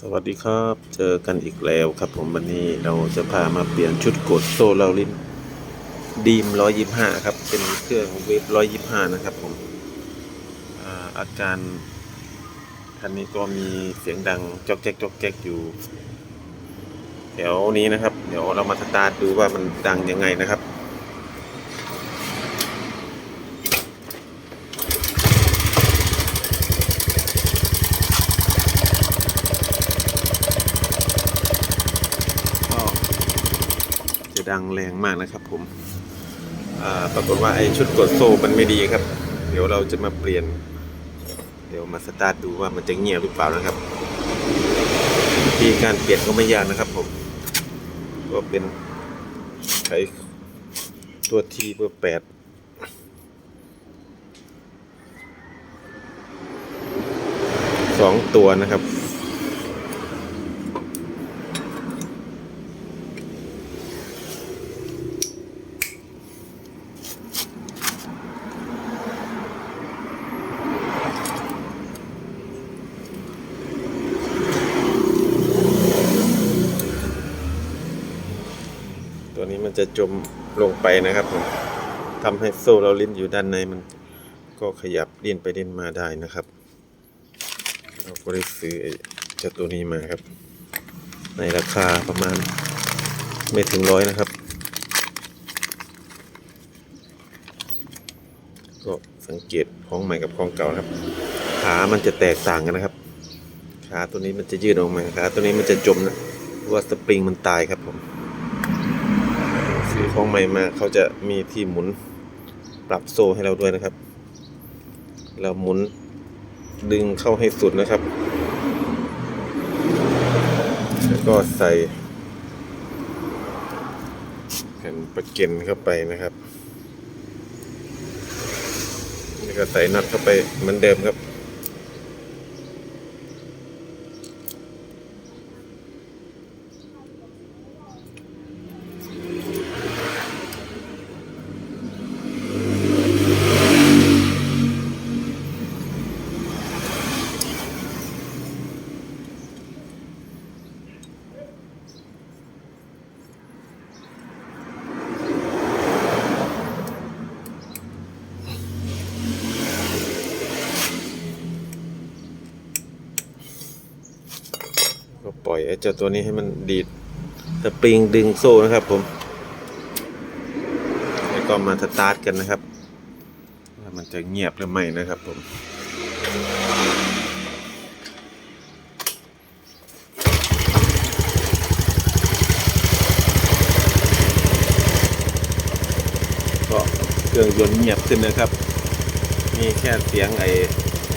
สวัสดีครับ เจอกันอีกแล้วครับผมวันนี้เราจะพามาเปลี่ยนชุดกดโซ่เราลิ้นดีม125ครับ เป็นเครื่องเวฟ125นะครับผมอาอาการคันนี้ก็มีเสียงดังจอกแจ๊กจอกแจ๊กอยู่แถวนี้นะครับ เดี๋ยวเรามาสตาร์ทดูว่ามันดังยังไงนะครับ ก็จะ ดังแรงมากนะครับ ผมปรากฏว่าไอ้ชุดกดโซ่มันไม่ดีครับ เดี๋ยวเราจะมาเปลี่ยน เดี๋ยวมาสตาร์ทดูว่ามันจะเงียบหรือเปล่านะครับวิธีการเปลี่ยนก็ไม่ยากนะครับ ผม ก็เป็นใช้ตัวทีเบอร์แปดสองตัวนะครับ ตัวนี้มันจะจมลงไปนะครับผมทำให้โซ่เราลิ้นอยู่ด้านในมันก็ขยับเลี่ยนไปเลี่ยนมาได้นะครับ เราก็ได้ซื้อเจ้าตัวนี้มาครับ ในราคาประมาณไม่ถึงร้อยนะครับ ก็สังเกตของใหม่กับของเก่านะครับ ขามันจะแตกต่างกันนะครับ ขาตัวนี้มันจะยืดออกมาขาตัวนี้มันจะจมนะเพราะว่าสปริงมันตายครับผม ซื้อของใหม่มาเขาจะมีที่หมุนปรับโซ่ให้เราด้วยนะครับ เราหมุนดึงเข้าให้สุดนะครับ แล้วก็ใส่แผ่นประเก็นเข้าไปนะครับแล้วก็ใส่น็อตเข้าไปเหมือนเดิมครับ ก็ ปล่อยไอ้เจ้าตัวนี้ให้มันดีดสปริงดึงโซ่นะครับผมแล้วก็มาสตาร์ทกันนะครับว่ามันจะเงียบหรือไม่นะครับผมก็เครื่องยนต์เงียบขึ้นนะครับ มีแค่เสียงไอ้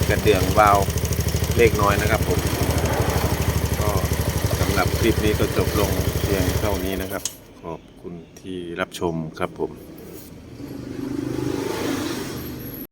กระเดื่องวาวเล็กน้อยนะครับผม หรับคลิปนี้ก็จบลงเพียงเท่านี้นะครับ ขอบคุณที่รับชมครับผม